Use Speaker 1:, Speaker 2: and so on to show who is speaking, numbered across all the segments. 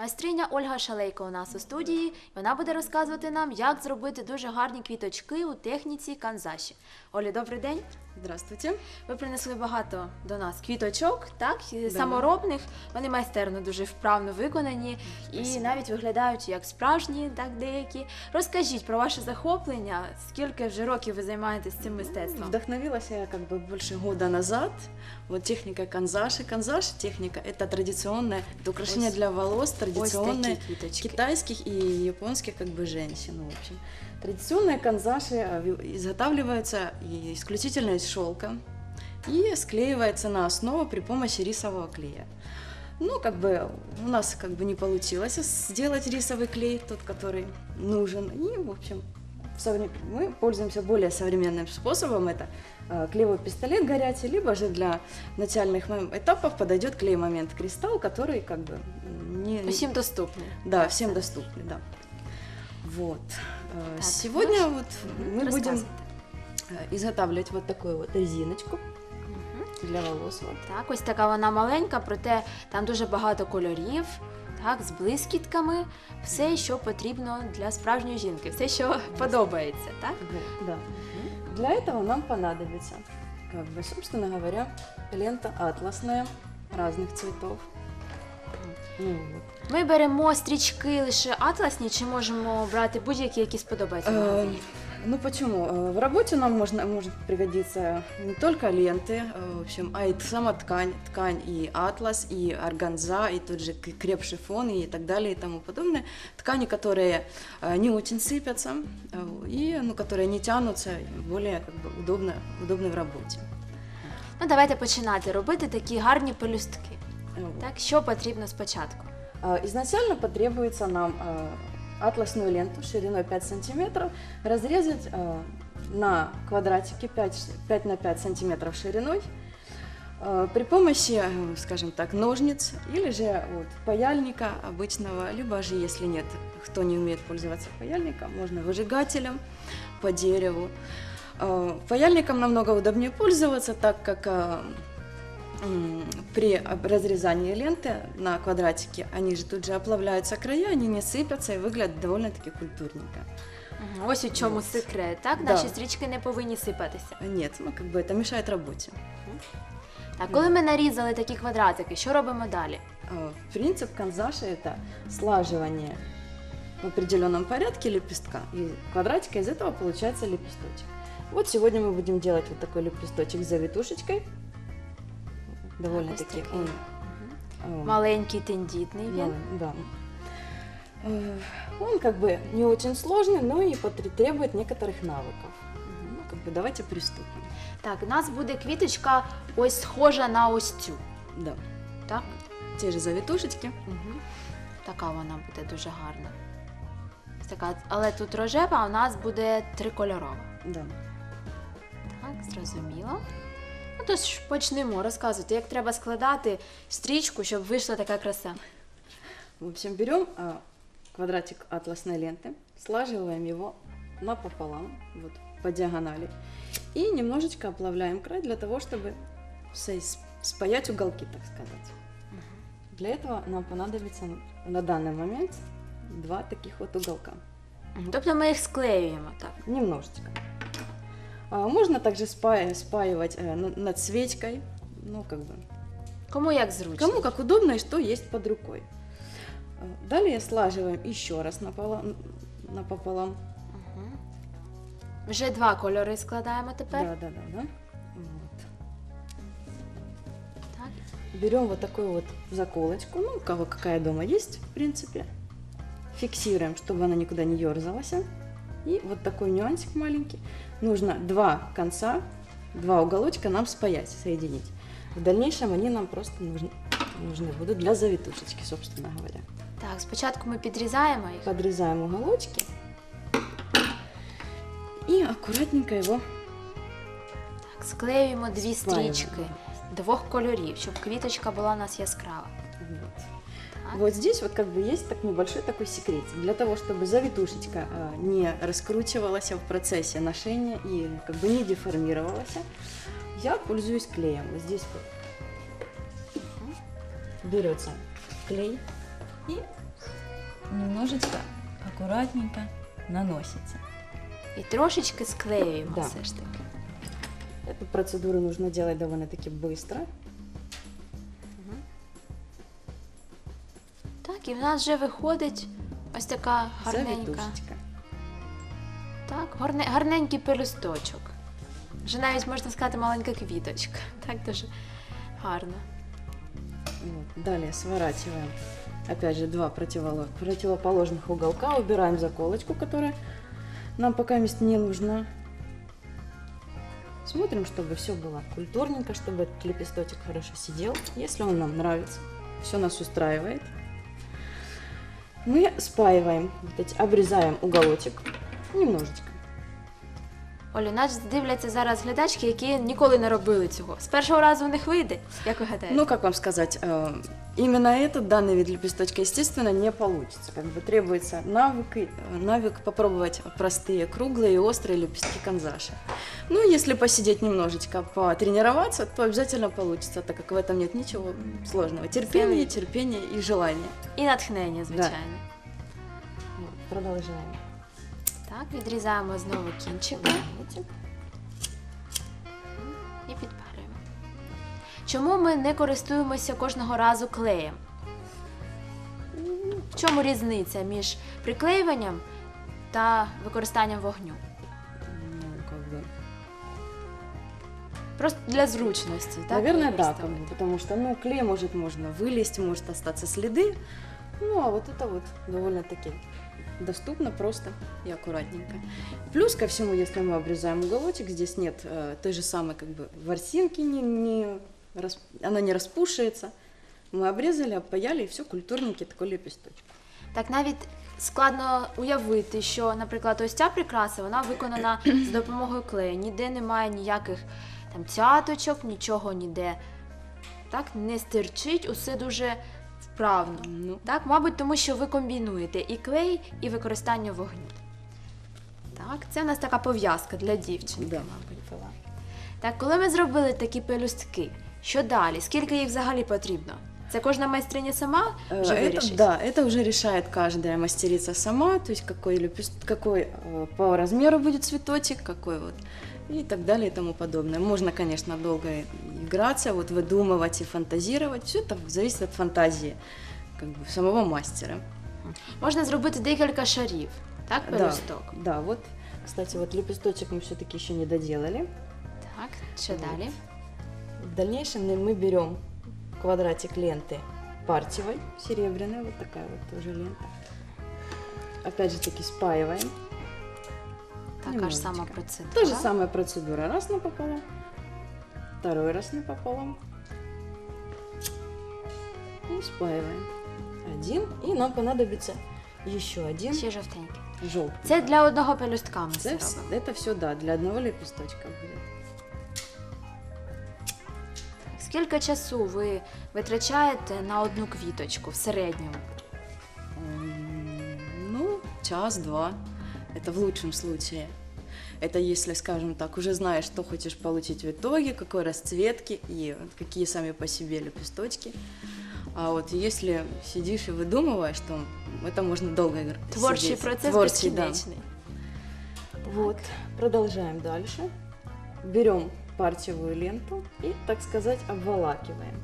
Speaker 1: Майстриня Ольга Шалейко у нас у студії. Вона буде розказувати нам, як зробити дуже гарні квіточки у техніці канзаші. Олі, добрий день.
Speaker 2: Здравствуйте.
Speaker 1: Ви принесли багато до нас квіточок, так і саморобних. Вони майстерно дуже вправно виконані і навіть виглядають як справжні, так деякі. Розкажіть про ваше захоплення. Скільки вже років ви займаєтесь цим мистецтвом?
Speaker 2: Вдохновилась я как бы больше года назад. Вот техника канзаши. Канзаш техника это традиционная, это украшение
Speaker 1: Ось-
Speaker 2: для волос, традиционные
Speaker 1: такие квиточки.
Speaker 2: китайских и японских как бы женщин, в общем. Традиционные канзаши ви- изготавливаются исключительно из шелка и склеивается на основу при помощи рисового клея. Ну, как бы у нас как бы не получилось сделать рисовый клей, тот, который нужен. И, в общем, мы пользуемся более современным способом. Это э, клеевой пистолет горячий, либо же для начальных этапов подойдет клей-момент кристалл, который как бы не...
Speaker 1: Усім доступні.
Speaker 2: Да, всем доступный, да. Вот. Э,
Speaker 1: Так,
Speaker 2: Сегодня
Speaker 1: ну,
Speaker 2: вот
Speaker 1: Мгм,
Speaker 2: мы будем
Speaker 1: розказуйте.
Speaker 2: э, изготавливать вот такую вот резиночку
Speaker 1: Мгм.
Speaker 2: для волос. Вот.
Speaker 1: Так, ось така вона маленька, проте там дуже багато кольорів, так, з блискітками, все, що потрібно для справжньої жінки, все, що подобається, так?
Speaker 2: Вот, Да. Для этого нам понадобится, как бы, собственно говоря, лента атласная разных цветов. Ну, вот.
Speaker 1: Ми беремо стрічки лише атласні, чи можемо брати будь-які, які сподобаються в
Speaker 2: Э,
Speaker 1: магазині?
Speaker 2: Ну почему? Э, В работе нам можно, может пригодиться не только ленты, э, в общем, а и сама ткань, ткань и атлас, и органза, и тот же к- креп-шифон и так далее и тому подобное. Ткани, которые э, не очень сыпятся э, и ну, которые не тянутся, и более как бы, удобно, удобны в работе.
Speaker 1: Ну, давайте починати робити такі гарні пелюстки. Так, що потрібно спочатку?
Speaker 2: А, Изначально потребуется нам а, атласную ленту шириной 5 сантиметров разрезать а, на квадратике 5, ш- 5 на 5 сантиметров шириной при помощи, э, скажем так, ножниц или же вот, паяльника обычного, либо же, если нет, кто не умеет пользоваться паяльником, можно выжигателем по дереву. Паяльником намного удобнее пользоваться, так как при об- разрезании ленты на квадратике, они же тут же оплавляются края, они не сыпятся и выглядят довольно-таки культурненько.
Speaker 1: Мгм, Ось у чому
Speaker 2: Вот.
Speaker 1: секрет, так?
Speaker 2: Да.
Speaker 1: Наші стрічки не повинні сипатися.
Speaker 2: А Нет, ну как бы это мешает работе.
Speaker 1: Так, коли ми нарізали такі квадратики, що робимо далі?
Speaker 2: А, Принцип канзаши – это слаживание в определенном порядке лепестка. И квадратика из этого получается лепесточек. Вот сегодня мы будем делать вот такой лепесточек с завитушечкой. Довольно-таки
Speaker 1: такой.
Speaker 2: он
Speaker 1: Мгм.
Speaker 2: а,
Speaker 1: Маленький тендітний він.
Speaker 2: Малый, да. Э, Он как бы не очень сложный, но и потр- требует некоторых навыков. Ну, как бы давайте приступим.
Speaker 1: Так, у нас буде квіточка ось схожа на ось цю.
Speaker 2: Да.
Speaker 1: Так?
Speaker 2: Те же завитушечки.
Speaker 1: Угу. Така вона буде дуже гарна. Ось Така, але тут рожева, а у нас буде трикольорова.
Speaker 2: Да.
Speaker 1: Так, зрозуміло. Ну тож почнемо розказувати, як треба складати стрічку, щоб вийшла така краса.
Speaker 2: В общем, берем а, квадратик атласной ленты, слаживаем его напополам, вот по диагонали, и немножечко оплавляем край для того, чтобы сос- спаять уголки, так сказать. Для этого нам понадобится на данный момент два таких вот уголка.
Speaker 1: Мгм, Тобто ми їх склеюємо так.
Speaker 2: Немножечко. А, Можно также спа- спаивать э, на- над свечкой, ну как бы,
Speaker 1: Кому як зручно.
Speaker 2: кому как удобно и что есть под рукой. А, Далее слаживаем еще раз напополам. напополам.
Speaker 1: Мгм. Вже два кольори складаємо тепер.
Speaker 2: Да, да, да, да. Вот.
Speaker 1: Так.
Speaker 2: Берем вот такую вот заколочку, ну у кого какая дома есть, в принципе. Фиксируем, чтобы она никуда не ерзалась. И вот такой нюансик маленький. Нужно два конца, два уголочка нам спаять, соединить. В дальнейшем они нам просто нужны, нужны будут для завитушечки, собственно говоря.
Speaker 1: Так, спочатку ми підрізаємо їх.
Speaker 2: Подрезаем уголочки и аккуратненько его
Speaker 1: Так, склеюємо дві
Speaker 2: Спаиваем.
Speaker 1: стрічки двох кольорів, щоб квіточка була у нас яскрава.
Speaker 2: Вот. Вот здесь вот как бы есть так небольшой такой секретик. Для того, чтобы завитушечка а, не раскручивалась в процессе ношения и как бы не деформировалась, я пользуюсь клеем. Вот здесь вот берется клей,
Speaker 3: и немножечко аккуратненько наносится.
Speaker 1: І трошечки склеюємо
Speaker 2: Да.
Speaker 1: все ж таки.
Speaker 2: Эту процедуру нужно делать довольно-таки быстро.
Speaker 1: і в нас вже виходить ось така гарненька.
Speaker 2: Завитушечка.
Speaker 1: Так, гарне, гарненький пелюсточок. Вже навіть можна сказати маленька квіточка. Так дуже гарно.
Speaker 2: Вот. Далее сворачиваем. Опять же, два противоло- противоположных уголка. Убираем заколочку, которая нам пока мест не нужна. Смотрим, чтобы все было культурненько, чтобы этот лепесточек хорошо сидел. Если он нам нравится, все нас устраивает. Мы спаиваем, эти, обрезаем уголочек немножечко.
Speaker 1: Олю, нас дивляться зараз глядачки, які ніколи не робили цього. З першого разу у них вийде, як ви гадаєте?
Speaker 2: Ну, как вам сказать, э, именно этот данный вид лепесточка, естественно, не получится. Как бы требуется навык, и- э, навык попробовать простые, круглые и острые лепестки канзаши. Ну, если посидеть немножечко, потренироваться, то обязательно получится, так как в этом нет ничего сложного. Терпение, терпение и желание.
Speaker 1: І натхнення, звичайно.
Speaker 2: Вот, продолжаем.
Speaker 1: Так, відрізаємо знову кінчики
Speaker 2: Давайте.
Speaker 1: і підпалюємо. Чому ми не користуємося кожного разу клеєм? В чому різниця між приклеюванням та використанням вогню?
Speaker 2: Ну, как бы.
Speaker 1: Просто для зручності, так?
Speaker 2: Наверное, да, как
Speaker 1: використовувати?
Speaker 2: бы, потому что, ну, клей может можно вылезть, может остаться следы. Ну, а вот это вот довольно-таки доступно, просто и аккуратненько. Плюс ко всему, если мы обрезаем уголочек, здесь нет э, той же самой как бы ворсинки, не, не рас- она не распушается. Мы обрезали, опаяли, и все, культурненький такой лепесточек.
Speaker 1: Так навіть складно уявити, що, наприклад, ось ця прикраса вона виконана з допомогою клею. Ніде немає ніяких там цяточок, нічого ніде. Так, не стирчить, усе дуже вправно.
Speaker 2: Ну,
Speaker 1: Так, мабуть, тому що ви комбінуєте і клей, і використання вогню. Так, це у нас така пов'язка для дівчинки,
Speaker 2: Да.
Speaker 1: мабуть, була. Так, коли ми зробили такі пелюстки, що далі? Скільки їх взагалі потрібно? Це кожна майстриня сама
Speaker 2: Э,
Speaker 1: вже
Speaker 2: это,
Speaker 1: вирішить?
Speaker 2: да, это уже решает каждая мастерица сама, то есть какой, лепест... какой э, по размеру будет цветочек, какой вот, и так далее и тому подобное. Можно, конечно, долго играться, вот выдумывать и фантазировать, все это зависит от фантазии как бы, самого мастера.
Speaker 1: Можна зробити декілька шарів, так,
Speaker 2: Да,
Speaker 1: пелюсток.
Speaker 2: Да, вот, кстати, вот лепесточек мы все-таки еще не доделали.
Speaker 1: Так, що
Speaker 2: Вот.
Speaker 1: далі?
Speaker 2: В дальнейшем мы берем квадратик ленты партиевой, серебряной, вот такая вот тоже лента. Опять же таки спаиваем.
Speaker 1: Така ж
Speaker 2: Немножечко.
Speaker 1: сама процедура.
Speaker 2: Та же самая процедура. Раз напополам, второй раз напополам. И спаиваем. Один. И нам понадобится еще один
Speaker 1: Ще жовтенький.
Speaker 2: желтый.
Speaker 1: Це для одного пелюстка ми це
Speaker 2: Это, вс-
Speaker 1: робимо.
Speaker 2: это все, да, для одного лепесточка будет.
Speaker 1: Скільки часу ви витрачаєте на одну квіточку в середньому?
Speaker 2: М, Ну, час-два. Это в лучшем случае. Это если, скажем так, уже знаешь, что хочешь получить в итоге, какой расцветки и какие сами по себе лепесточки. А вот если сидишь и выдумываешь, то это можно долго играть.
Speaker 1: Творчий процес
Speaker 2: Творчий, да.
Speaker 1: безкінечний.
Speaker 2: Вот, продолжаем дальше. Берем партиевую ленту и, так сказать, обволакиваем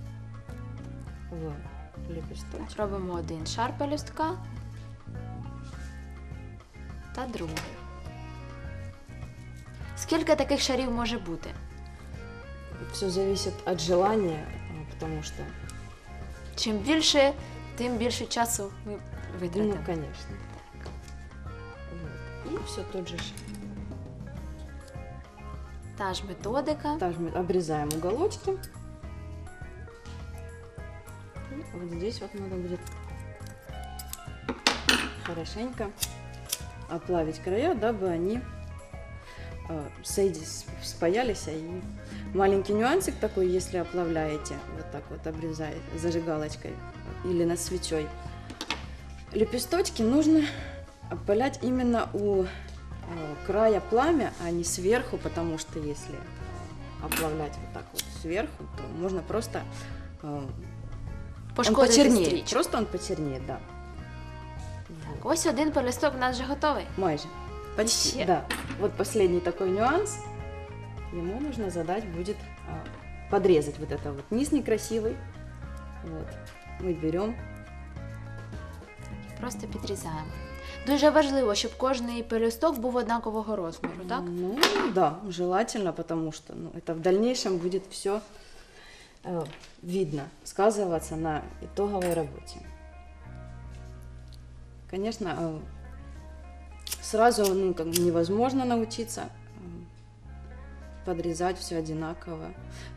Speaker 2: в лепесточек.
Speaker 1: Так, робимо один шар пелюстка та другий. Скільки таких шарів може бути?
Speaker 2: Все зависит от желания, а, потому что,
Speaker 1: Чим більше, тим більше часу ми
Speaker 2: ну,
Speaker 1: витратимо.
Speaker 2: конечно. Вот. И все тот же шаг.
Speaker 1: Та ж методика.
Speaker 2: Также мы обрезаем уголочки. И вот здесь вот надо будет хорошенько оплавить края, дабы они э, соедис- спаялись. И маленький нюансик такой, если оплавляете, вот так вот обрезаете зажигалочкой или над свечой, лепесточки нужно опылять именно у э, края пламя, а не сверху, потому что если э, оплавлять вот так вот сверху, то можно просто э,
Speaker 1: пошкодити
Speaker 2: почернеет.
Speaker 1: стрічку.
Speaker 2: Просто он почернеет, да.
Speaker 1: Так, ось один пелюсток у нас вже готовий.
Speaker 2: Майже. Почти,
Speaker 1: Ще.
Speaker 2: да. Вот последний такой нюанс. Ему нужно задать будет а, подрезать вот это вот низ некрасивый. Вот. Мы берем.
Speaker 1: Просто підрізаємо. Дуже важливо, щоб кожний пелюсток був однакового розміру, так?
Speaker 2: Ну, да, желательно, потому что ну, это в дальнейшем будет все видно, сказываться на итоговой работе. Конечно, э, сразу ну, как бы невозможно научиться э, подрезать все одинаково.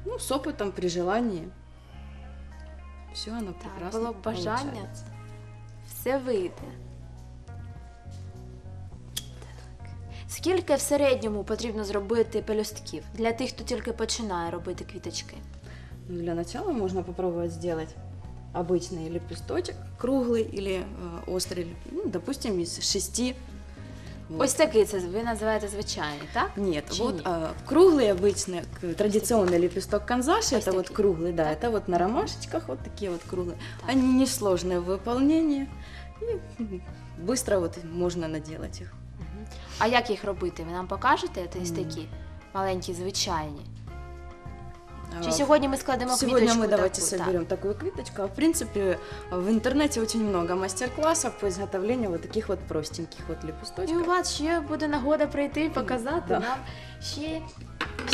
Speaker 2: Ну, с опытом, при желании, все оно
Speaker 1: Так,
Speaker 2: прекрасно
Speaker 1: було б бажання.
Speaker 2: получается.
Speaker 1: Все вийде. Так. Скільки в середньому потрібно зробити пелюстків для тих, хто тільки починає робити квіточки?
Speaker 2: Ну, Для начала можно попробовать сделать обычный лепесточек, круглый или э, острый, ну, допустим, из шести. Вот.
Speaker 1: Ось такий це ви називаєте звичайний, так?
Speaker 2: Нет,
Speaker 1: Чи
Speaker 2: вот
Speaker 1: нет?
Speaker 2: а, круглый обычный к- традиционный лепесток канзаши,
Speaker 1: Ось
Speaker 2: это вот
Speaker 1: такие.
Speaker 2: круглый, да,
Speaker 1: Так.
Speaker 2: это вот на ромашечках вот такие вот круглые.
Speaker 1: Так.
Speaker 2: Они несложные в выполнении и м, быстро вот можно наделать их.
Speaker 1: А як їх робити? Ви нам покажете? Ось
Speaker 2: М.
Speaker 1: такі маленькі, звичайні. Чи
Speaker 2: А,
Speaker 1: сьогодні ми складемо
Speaker 2: Сегодня
Speaker 1: квіточку
Speaker 2: мы давайте
Speaker 1: таку? Так.
Speaker 2: соберем такую квиточку. А в принципе, в интернете очень много мастер-классов по изготовлению вот таких вот простеньких вот
Speaker 1: І у
Speaker 2: лепесточков.
Speaker 1: вас ще буде нагода прийти і показати
Speaker 2: Да.
Speaker 1: нам ще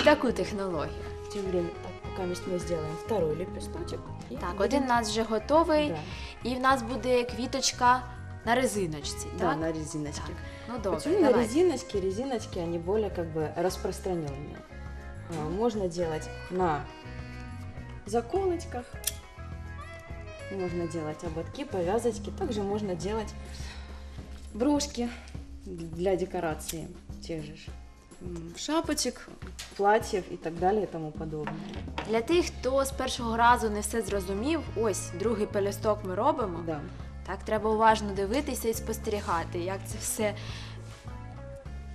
Speaker 1: таку технологію.
Speaker 2: Тем временем, так, пока мы мы сделаем второй лепесточек. и
Speaker 1: Так,
Speaker 2: будем-
Speaker 1: один у нас вже готовий,
Speaker 2: Да,
Speaker 1: і в нас буде квіточка на резиночці.
Speaker 2: да,
Speaker 1: так?
Speaker 2: на резиночке.
Speaker 1: Так. Ну добре,
Speaker 2: Почему на
Speaker 1: давай.
Speaker 2: резиночке? Резиночки, они более как бы распространенные. Можно делать на заколочках, можно делать ободки, повязочки. Также можно делать брошки для декорации тех же шапочек, платьев и так далее и тому подобное.
Speaker 1: Для тих, хто з першого разу не все зрозумів, ось другий пелюсток ми робимо.
Speaker 2: Да.
Speaker 1: Так, треба уважно дивитися і спостерігати, як це все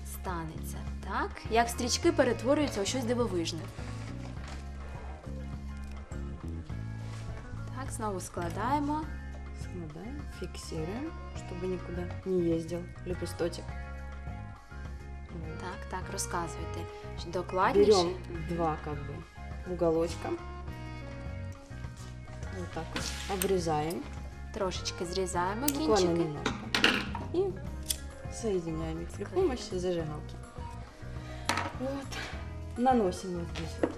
Speaker 1: станеться. Так, як стрічки перетворюються у щось дивовижне. Так, знову складаємо.
Speaker 2: Складаем, фиксируем, чтобы никуда не ездил лепесточек. Вот.
Speaker 1: Так, так, розказуйте. Докладніше.
Speaker 2: Берем два как бы уголочка. Вот так вот. Обрезаем.
Speaker 1: Трошечки зрізаємо
Speaker 2: Буквально
Speaker 1: кінчики.
Speaker 2: немножко. И соединяем их при помощи зажигалки. Вот. Наносим вот здесь вот.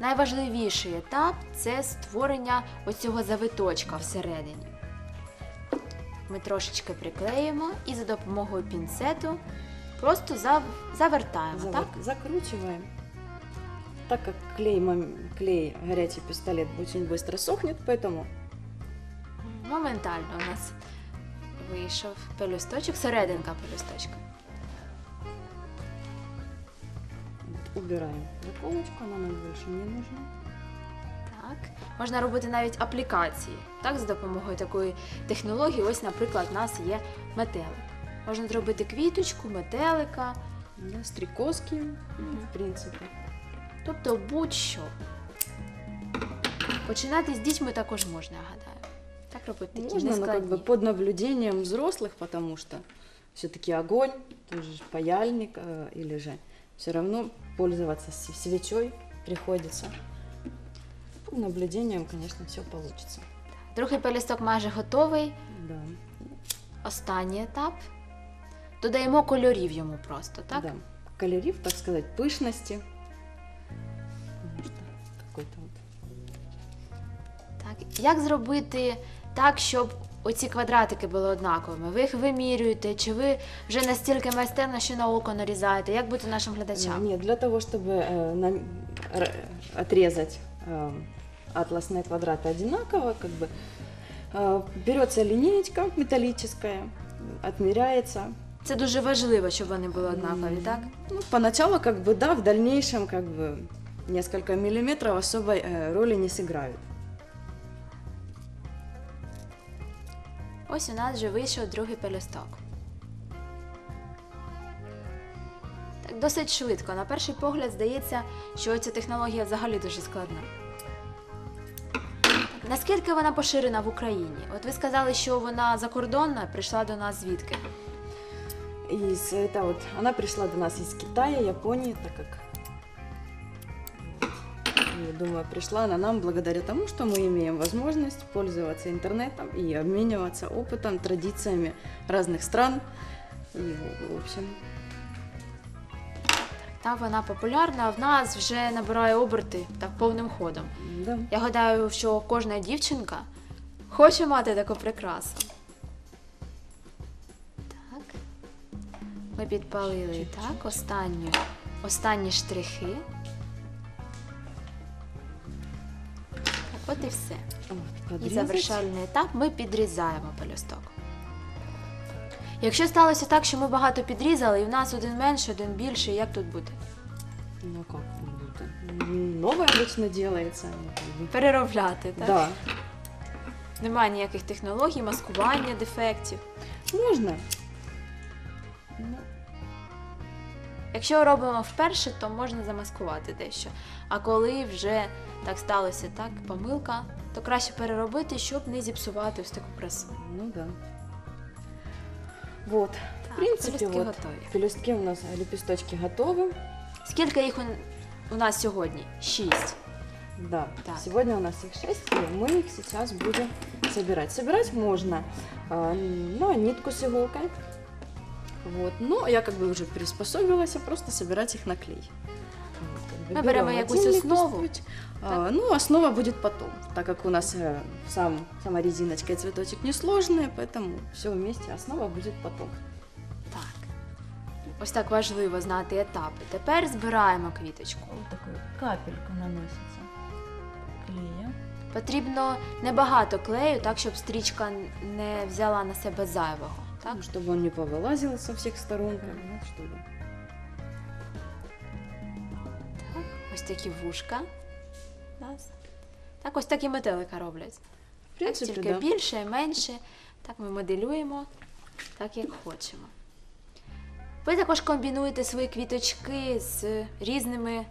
Speaker 1: Найважливіший етап це створення оцього завиточка всередині. Ми трошечки приклеїмо і за допомогою пінцету просто зав... завертаємо,
Speaker 2: Завод-
Speaker 1: так?
Speaker 2: Закручиваем. Так как клей, клей, горячий пистолет очень быстро сохнет, поэтому
Speaker 1: Моментально у нас вийшов пелюсточок, серединка пелюсточка.
Speaker 2: убираем заколочку, она нам больше не нужна.
Speaker 1: Так. Можна робити навіть аплікації. Так, за допомогою такої технології, ось, наприклад, у нас є метелик. Можна зробити квіточку, метелика,
Speaker 2: Да, стрекозки,
Speaker 1: Мгм.
Speaker 2: в принципе.
Speaker 1: тобто будь-що. Починати з дітьми також можна, я гадаю. Так робити такі
Speaker 2: Можно, но как
Speaker 1: нескладні.
Speaker 2: бы под наблюдением взрослых, потому что все-таки огонь, тоже ж паяльник, э, или же все равно пользоваться свечой приходится. Под наблюдением, конечно, все получится.
Speaker 1: Другий пелюсток майже готовий.
Speaker 2: Да.
Speaker 1: Останній етап. Додаємо кольорів йому просто, так?
Speaker 2: Да. Колерив, так какой-то вот
Speaker 1: Так, як зробити так, щоб оці квадратики були однаковими? Ви їх вимірюєте, чи ви вже настільки майстерно, що на око нарізаєте? Як бути нашим
Speaker 2: Э,
Speaker 1: глядачам?
Speaker 2: Нет, для того, чтобы э, нам- р- отрезать э, атласные квадраты одинаково, как бы э, берется линеечка металлическая, отмеряется.
Speaker 1: Це дуже важливо, щоб вони були однакові,
Speaker 2: М,
Speaker 1: так?
Speaker 2: Ну, поначалу, как бы, да, в дальнейшем, как бы, несколько миллиметров особой э, роли не сыграют.
Speaker 1: Ось у нас вже вийшов другий пелюсток. Так, досить швидко. На перший погляд здається, що ця технологія взагалі дуже складна. наскільки вона поширена в Україні? От ви сказали, що вона закордонна, прийшла до нас звідки?
Speaker 2: Из, это вот, она пришла до нас из Китая, Японии, так как, я думаю, пришла она нам благодаря тому, что мы имеем возможность пользоваться интернетом и обмениваться опытом, традициями разных стран. И, в общем,
Speaker 1: Та вона популярна, а в нас вже набирає оберти так повним ходом.
Speaker 2: да.
Speaker 1: Я гадаю, що кожна дівчинка хоче мати таку прикрасу. Так. Ми підпалили так, останню, останні штрихи. От і все. І завершальний етап ми підрізаємо пелюсток. Якщо сталося так, що ми багато підрізали, і в нас один менший, один більший, як тут буде?
Speaker 2: Ну как? М, Новое обычно делается.
Speaker 1: Переробляти, так?
Speaker 2: Да,
Speaker 1: Немає ніяких технологій, маскування дефектів.
Speaker 2: можно.
Speaker 1: Якщо робимо вперше, то можна замаскувати дещо. А коли вже так сталося, так, помилка, то краще переробити, щоб не зіпсувати ось таку красу.
Speaker 2: Ну да. Вот.
Speaker 1: Так,
Speaker 2: В принципе,
Speaker 1: пелюстки
Speaker 2: вот
Speaker 1: готові.
Speaker 2: пелюстки у нас, э, лепесточки готовы.
Speaker 1: Скільки їх у, у нас сьогодні? Шість.
Speaker 2: Да.
Speaker 1: Так.
Speaker 2: Сегодня у нас их шесть, и мы их сейчас будем собирать. Собирать можно а, на нитку с иголкой. Вот. Но я как бы уже приспособилась, а просто собирать их на клей. Вот, как бы
Speaker 1: Мы берем
Speaker 2: берем
Speaker 1: якусь
Speaker 2: один
Speaker 1: основу,
Speaker 2: лепесточек, а, ну, основа будет потом, так как у нас э, сам, сама резиночка и цветочек несложные, поэтому все вместе, основа будет потом.
Speaker 1: Так. Ось так важливо знати етапи. Тепер збираємо квіточку.
Speaker 3: Вот такую капельку наносится клея.
Speaker 1: Потрібно небагато клею, так щоб стрічка не взяла на себе зайвого. Так?
Speaker 2: Так, чтобы он не повылазил со всех сторон, как бы, чтобы
Speaker 1: так. Ось такі вушка. у нас. Так, ось такі метелика роблять.
Speaker 2: В
Speaker 1: Так,
Speaker 2: принципе,
Speaker 1: тільки
Speaker 2: да.
Speaker 1: більше, менше. Так ми моделюємо так, як хочемо. Ви також комбінуєте свої квіточки з різними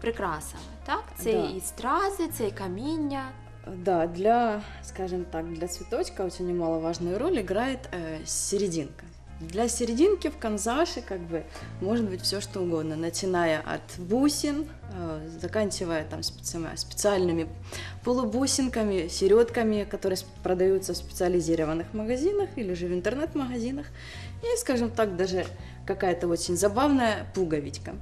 Speaker 1: прикрасами. Так? Це
Speaker 2: Да.
Speaker 1: і стрази, це і каміння.
Speaker 2: Да, для, скажем так, для цветочка очень немаловажную роль играет э, серединка. Для серединки в канзаше как бы может быть все что угодно, начиная от бусин, э, заканчивая там специ- специальными полубусинками, середками, которые с- продаются в специализированных магазинах или же в интернет-магазинах. И, скажем так, даже какая-то очень забавная пуговичка.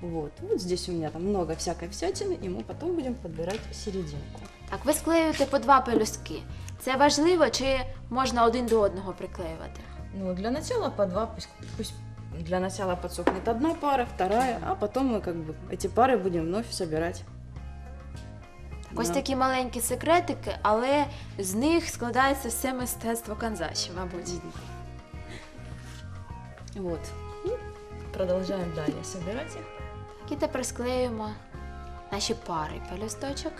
Speaker 2: Вот. вот здесь у меня там много всякой всячины, и мы потом будем подбирать серединку.
Speaker 1: Так, ви склеюєте по два пелюстки. Це важливо, чи можна один до одного приклеювати?
Speaker 2: Ну, для начала по два, пусть, пусть для начала подсохнет одна пара, вторая, а потом мы как бы эти пары будем вновь собирать.
Speaker 1: Так, ось
Speaker 2: Да.
Speaker 1: такі маленькі секретики, але з них складається все мистецтво канзаші, мабуть.
Speaker 2: Вот.
Speaker 3: Продолжаем далее собирать их.
Speaker 1: І тепер склеюємо наші пари пелюсточок.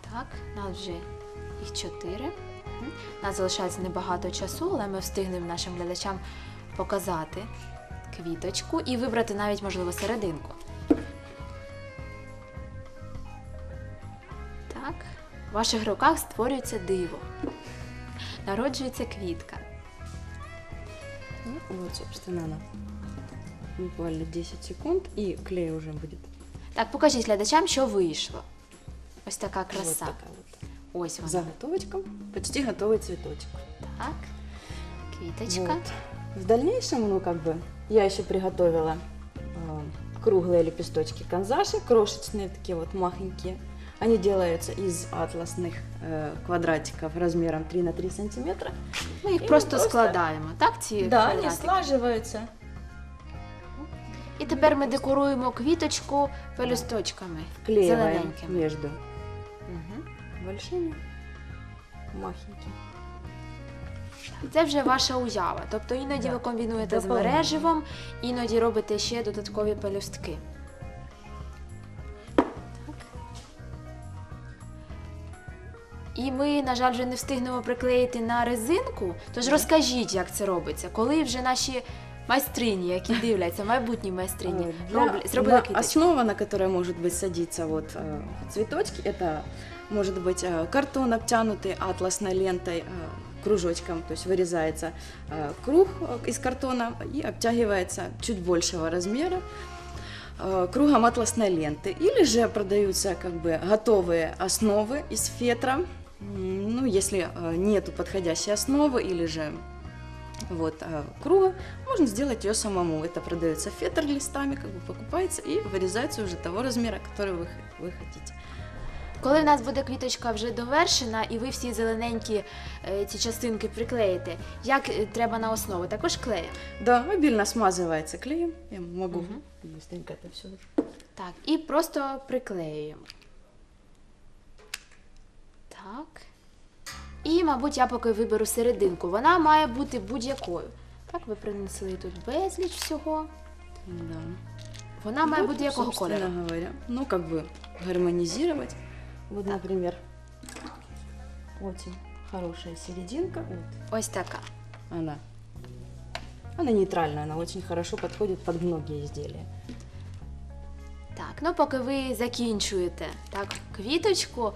Speaker 1: Так, нас вже їх чотири. У нас залишається небагато часу, але ми встигнемо нашим глядачам показати квіточку і вибрати навіть, можливо, серединку. Так, в ваших руках створюється диво. Народжується квітка.
Speaker 2: Ну, вот, собственно, она. Буквально 10 секунд, и клей уже будет.
Speaker 1: Так, покажіть глядачам, що вийшло. Ось така
Speaker 2: Вот
Speaker 1: краса.
Speaker 2: такая вот.
Speaker 1: Ось вона.
Speaker 2: Заготовочка. Почти готовый цветочек.
Speaker 1: Так, квіточка.
Speaker 2: Вот. В дальнейшем, ну, как бы, я еще приготовила э, круглые лепесточки канзаши, крошечные такие вот махонькие. Они делаются из атласных э, квадратиков размером 3 на 3 сантиметра.
Speaker 1: Ми їх
Speaker 2: І
Speaker 1: просто,
Speaker 2: просто-
Speaker 1: складаємо, так? Ці
Speaker 3: Да, они
Speaker 1: квадратики?
Speaker 3: слаживаются.
Speaker 1: І тепер ми декоруємо квіточку пелюсточками
Speaker 2: Вклеиваем
Speaker 1: зелененькими.
Speaker 2: между
Speaker 1: Мгм.
Speaker 2: большими махенькими.
Speaker 1: Це вже ваша уява. Тобто іноді
Speaker 3: Да.
Speaker 1: ви комбінуєте з
Speaker 3: Доповнення.
Speaker 1: мереживом, іноді робите ще додаткові пелюстки. Так. І ми, на жаль, вже не встигнемо приклеїти на резинку. Тож розкажіть, як це робиться. Коли вже наші майстрині, які дивляться, майбутні майстрині,
Speaker 2: Э, для-
Speaker 1: роблять, зробили
Speaker 2: на-
Speaker 1: квіточку.
Speaker 2: Основа, на которой может быть садиться вот э, цветочки, это может быть э, картон, обтянутый атласной лентой, э, кружочком, то есть вырезается э, круг э, из картона и обтягивается чуть большего размера э, кругом атласной ленты. Или же продаются как бы готовые основы из фетра. М, Ну, если э, нету подходящей основы или же вот э, круга, можно сделать ее самому. Это продается фетр листами, как бы покупается и вырезается уже того размера, который вы, х- вы хотите.
Speaker 1: Коли в нас буде квіточка вже довершена, і ви всі зелененькі е, ці частинки приклеїте, як е, треба на основу? Також клеєм.
Speaker 2: Да, обильно смазывается клеем. Я могу
Speaker 1: Мгм.
Speaker 2: быстренько это все.
Speaker 1: Так, і просто приклеюємо. Так. І, мабуть, я поки виберу серединку. Вона має бути будь-якою. Так, ви принесли тут безліч всього.
Speaker 2: Да.
Speaker 1: Вона має
Speaker 2: Вот,
Speaker 1: бути якого кольору?
Speaker 2: говоря. Ну, как бы гармонизировать. Вот,
Speaker 1: Так.
Speaker 2: например, очень хорошая серединка. Вот
Speaker 1: Ось така.
Speaker 2: она. Она нейтральная, она очень хорошо подходит под многие изделия.
Speaker 1: Так, ну поки ви закінчуєте так, квіточку,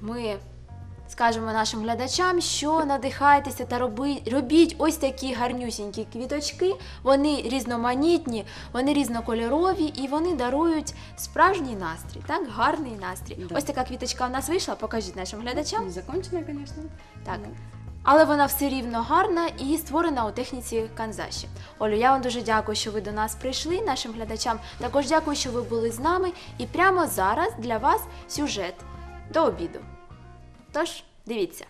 Speaker 1: ми скажемо нашим глядачам, що надихайтеся та роби, робіть ось такі гарнюсінькі квіточки. Вони різноманітні, вони різнокольорові і вони дарують справжній настрій, так, гарний настрій.
Speaker 2: Да.
Speaker 1: Ось така квіточка у нас вийшла, покажіть нашим глядачам.
Speaker 2: Не законченная, конечно.
Speaker 1: Так. Але вона все рівно гарна і створена у техніці канзаші. Олю, я вам дуже дякую, що ви до нас прийшли, нашим глядачам. Також дякую, що ви були з нами. І прямо зараз для вас сюжет до обіду. Тож дивіться.